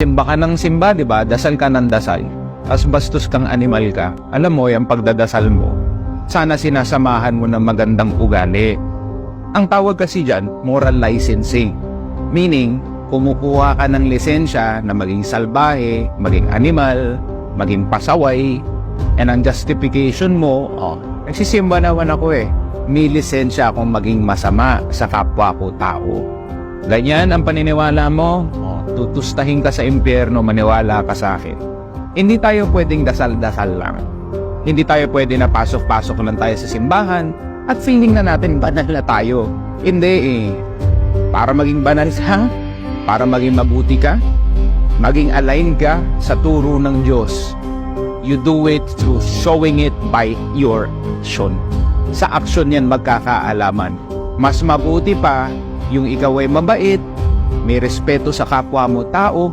Simba ka ng simba, di ba? Dasal ka ng dasal. Tapos bastos kang animal ka. Alam mo, yung pagdadasal mo, sana sinasamahan mo ng magandang ugali. Ang tawag kasi dyan, moral licensing. Meaning, kumukuha ka ng lisensya na maging salbahe, maging animal, maging pasaway, and ang justification mo, oh, nagsisimba naman ako eh. May lisensya akong maging masama sa kapwa ko tao. Ganyan ang paniniwala mo, tutustahin ka sa impyerno, maniwala ka sa akin. Hindi tayo pwedeng dasal-dasal lang. Hindi tayo pwede na pasok-pasok lang tayo sa simbahan at feeling na natin banal na tayo. Hindi eh. Para maging banal sa, para maging mabuti ka, maging align ka sa turo ng Diyos. You do it through showing it by your action. Sa action yan magkakaalaman. Mas mabuti pa yung ikaw ay mabait, may respeto sa kapwa mo tao,